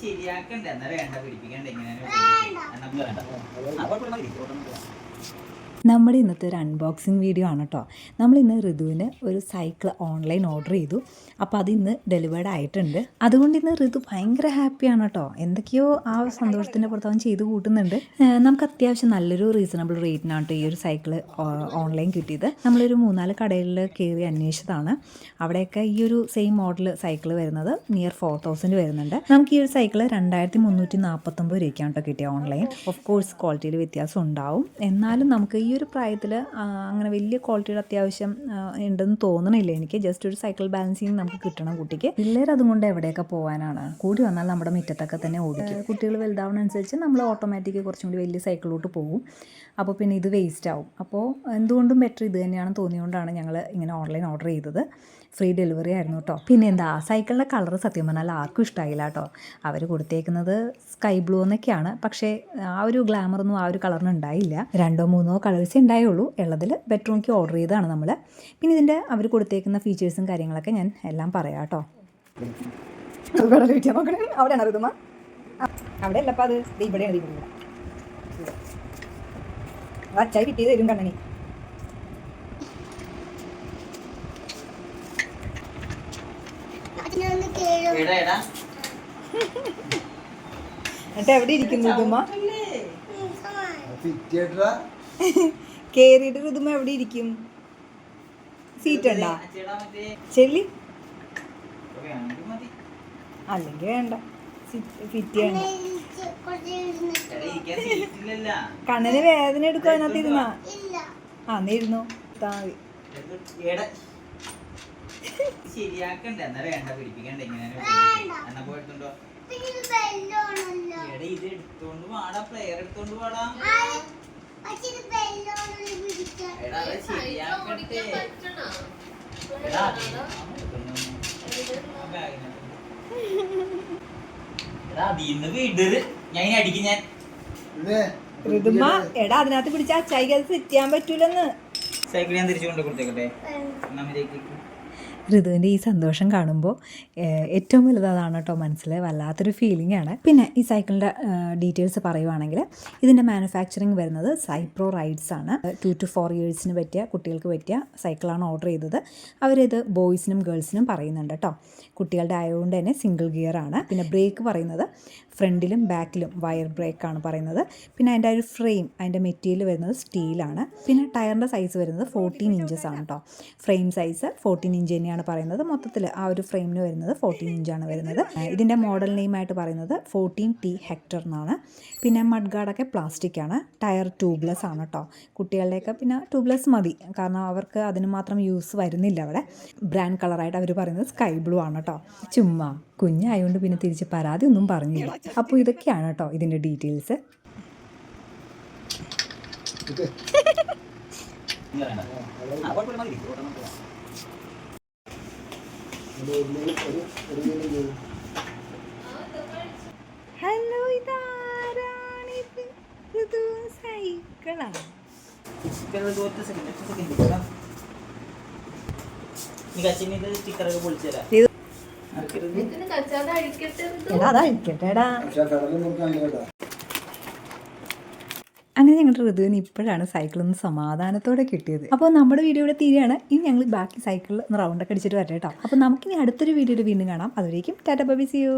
ശരിയാക്കണ്ടേ. എന്നാ വേണ്ട. പിടിപ്പിക്കണ്ടേ ഇങ്ങനെ നമ്മുടെ ഇന്നത്തെ ഒരു അൺബോക്സിങ് വീഡിയോ ആണ് കേട്ടോ നമ്മൾ ഇന്ന് ഋതുവിന് ഒരു സൈക്കിൾ ഓൺലൈൻ ഓർഡർ ചെയ്തു. അപ്പോൾ അത് ഇന്ന് ഡെലിവേർഡ് ആയിട്ടുണ്ട്. അതുകൊണ്ട് ഇന്ന് ഋതു ഭയങ്കര ഹാപ്പിയാണ് കേട്ടോ എന്തൊക്കെയോ ആ സന്തോഷത്തിന്റെ പുറത്ത് അവൻ ചെയ്ത് കൂട്ടുന്നുണ്ട്. നമുക്ക് അത്യാവശ്യം നല്ലൊരു റീസണബിൾ റേറ്റിനാണ് കേട്ടോ ഈ ഒരു സൈക്കിൾ ഓൺലൈൻ കിട്ടിയത്. നമ്മളൊരു മൂന്നാൽ കടയിൽ കയറി അന്വേഷിച്ചതാണ്. അവിടെയൊക്കെ ഈ ഒരു സെയിം മോഡൽ സൈക്കിൾ വരുന്നത് നിയർ ഫോർ തൗസൻഡ് വരുന്നുണ്ട്. നമുക്ക് ഈ ഒരു സൈക്കിൾ രണ്ടായിരത്തി മുന്നൂറ്റി നാൽപ്പത്തൊമ്പത് രൂപയ്ക്കാണ് കേട്ടോ കിട്ടിയ ഓൺലൈൻ ഓഫ് കോഴ്സ് ക്വാളിറ്റിയിൽ വ്യത്യാസം ഉണ്ടാവും. എന്നാലും നമുക്ക് ഈ ഒരു പ്രായത്തിൽ അങ്ങനെ വലിയ ക്വാളിറ്റിയുടെ അത്യാവശ്യം ഉണ്ടെന്ന് തോന്നണില്ല. എനിക്ക് ജസ്റ്റ് ഒരു സൈക്കിൾ ബാലൻസിങ് നമുക്ക് കിട്ടണം കുട്ടിക്ക്. പിള്ളേർ അതുകൊണ്ട് എവിടെയൊക്കെ പോകാനാണ് കൂടി വന്നാൽ നമ്മുടെ മുറ്റത്തൊക്കെ തന്നെ ഓടിക്കും. കുട്ടികൾ വലുതാവുന്നതനുസരിച്ച് നമ്മൾ ഓട്ടോമാറ്റിക് കുറച്ചും കൂടി വലിയ സൈക്കിളിലോട്ട് പോകും. അപ്പോൾ പിന്നെ ഇത് വേസ്റ്റ് ആവും. അപ്പോൾ എന്തുകൊണ്ടും ബെറ്റർ ഇത് തന്നെയാണെന്ന് തോന്നിയുകൊണ്ടാണ് ഞങ്ങൾ ഇങ്ങനെ ഓൺലൈൻ ഓർഡർ ചെയ്തത്. ഫ്രീ ഡെലിവറി ആയിരുന്നു കേട്ടോ പിന്നെ എന്താ സൈക്കിളിന്റെ കളർ സത്യം പറഞ്ഞാൽ ആർക്കും ഇഷ്ടമായില്ല കേട്ടോ അവർ കൊടുത്തേക്കുന്നത് സ്കൈ ബ്ലൂ എന്നൊക്കെയാണ്. പക്ഷേ ആ ഒരു ഗ്ലാമറൊന്നും ആ ഒരു കളറിന് ഉണ്ടായില്ല. രണ്ടോ മൂന്നോ കളേഴ്സേ ഉണ്ടായുള്ളൂ. ഉള്ളതിൽ ബെറ്റർ നോക്കി ഓർഡർ ചെയ്തതാണ് നമ്മൾ പിന്നെ ഇതിന്റെ അവർ കൊടുത്തേക്കുന്ന ഫീച്ചേഴ്സും കാര്യങ്ങളൊക്കെ ഞാൻ എല്ലാം പറയാം കേട്ടോ. അവിടെ അത് ഇവിടെയാണ് എന്നിട്ട് എവിടെ ഇരിക്കുന്നു ഫിറ്റേറ്ററാ കേറിയിട്ട് ഋതുമ എവിടെ ഇരിക്കും. സീറ്റ് ഉണ്ടാ? ചെല്ലി. മതി അല്ലെങ്കിൽ വേണ്ട. ഫിറ്റ് ചെയ്യണ്ട കണ്ണിന് വേദന എടുക്കും അതിനകത്ത് ഇരുന്ന ഇല്ല ആ നീ ഇരുന്നു. താ മതി. എടാ ശരിയാക്കണ്ടേ. എന്നാ വേണ്ട പിടിപ്പിക്കണ്ട. ഇങ്ങനെ എന്നാ പോയിട്ടുണ്ടോ? ഇത് എടുത്തോണ്ട് വാടാ. പ്ലെയർ എടുത്തോണ്ട് പാടാ ഞാൻ ഇനി അടിക്കും ഞാൻ. ഋതുമ എടാ അതിനകത്ത് പിടിച്ച അത് സെറ്റ് ചെയ്യാൻ പറ്റൂലെന്ന്. സൈക്കിൾ ഞാൻ തിരിച്ചു കൊണ്ട് കൊടുത്തേക്കട്ടെ. നമ്മിലേക്ക് ഋതുവിന്റെ ഈ സന്തോഷം കാണുമ്പോൾ ഏറ്റവും വലുതാണ് കേട്ടോ മനസ്സിൽ വല്ലാത്തൊരു ഫീലിംഗ് ആണ്. പിന്നെ ഈ സൈക്കിളിന്റെ ഡീറ്റെയിൽസ് പറയുവാണെങ്കിൽ ഇതിന്റെ മാനുഫാക്ചറിങ് വരുന്നത് സൈപ്രോ റൈഡ്സ് ആണ്. ടു ടു ഫോർ ഇയേഴ്സിന് പറ്റിയ കുട്ടികൾക്ക് പറ്റിയ സൈക്കിളാണ് ഓർഡർ ചെയ്തത്. അവരിത് ബോയ്സിനും ഗേൾസിനും പറയുന്നുണ്ട് കേട്ടോ. കുട്ടികളുടെ ആയതുകൊണ്ട് തന്നെ സിംഗിൾ ഗിയർ ആണ്. പിന്നെ ബ്രേക്ക് പറയുന്നത് ഫ്രണ്ടിലും ബാക്കിലും വയർ ബ്രേക്കാണ് പറയുന്നത്. പിന്നെ അതിന്റെ ഒരു ഫ്രെയിം അതിന്റെ മെറ്റീരിയൽ വരുന്നത് സ്റ്റീലാണ് പിന്നെ ടയറിന്റെ സൈസ് വരുന്നത് ഫോർട്ടീൻ ഇഞ്ചസ് ആണ് കേട്ടോ. ഫ്രെയിം സൈസ് ഫോർട്ടീൻ ഇഞ്ച് തന്നെയാണ് പറയുന്നത്. മൊത്തത്തിൽ ആ ഒരു ഫ്രെയിമിന് വരുന്നത് ഫോർട്ടീൻ ഇഞ്ചാണ് വരുന്നത്. ഇതിന്റെ മോഡൽ നെയിമായിട്ട് പറയുന്നത് ഫോർട്ടീൻ ടി ഹെക്ടർ എന്നാണ്. പിന്നെ മഡ് ഗാർഡൊക്കെ പ്ലാസ്റ്റിക് ആണ്. ടയർ ട്യൂബ്ലെസ് ആണ് കേട്ടോ കുട്ടികളുടെയൊക്കെ പിന്നെ ട്യൂബ്ലെസ് മതി. കാരണം അവർക്ക് അതിന് മാത്രം യൂസ് വരുന്നില്ല അവിടെ. ബ്രാൻഡ് കളറായിട്ട് അവർ പറയുന്നത് സ്കൈ ബ്ലൂ ആണ് കേട്ടോ ചുമ്മാ കുഞ്ഞായതുകൊണ്ട് പിന്നെ തിരിച്ച് പരാതി ഒന്നും പറഞ്ഞില്ല. അപ്പോൾ ഇതൊക്കെയാണ് കേട്ടോ ഇതിന്റെ ഡീറ്റെയിൽസ് ആ കുഴപ്പമില്ല മതി. ഹലോ ഇതാരാണിത് ഇത്? സൈക്കിളാണ്. സ്റ്റിക്കർ അങ്ങനെ ഞങ്ങളുടെ ഋതുവിന് ഇപ്പോഴാണ് സൈക്കിളിൽ നിന്ന് സമാധാനത്തോടെ കിട്ടിയത്. അപ്പോൾ നമ്മുടെ വീഡിയോ തീരെയാണ് ഇനി ഞങ്ങൾ ബാക്കി സൈക്കിളിൽ റൗണ്ടൊക്കെ അടിച്ചിട്ട് വരാം അപ്പോൾ നമുക്കിനി അടുത്തൊരു വീഡിയോയിൽ വീണ്ടും കാണാം. അതുവരേക്കും ടാറ്റ ബബി സിയോ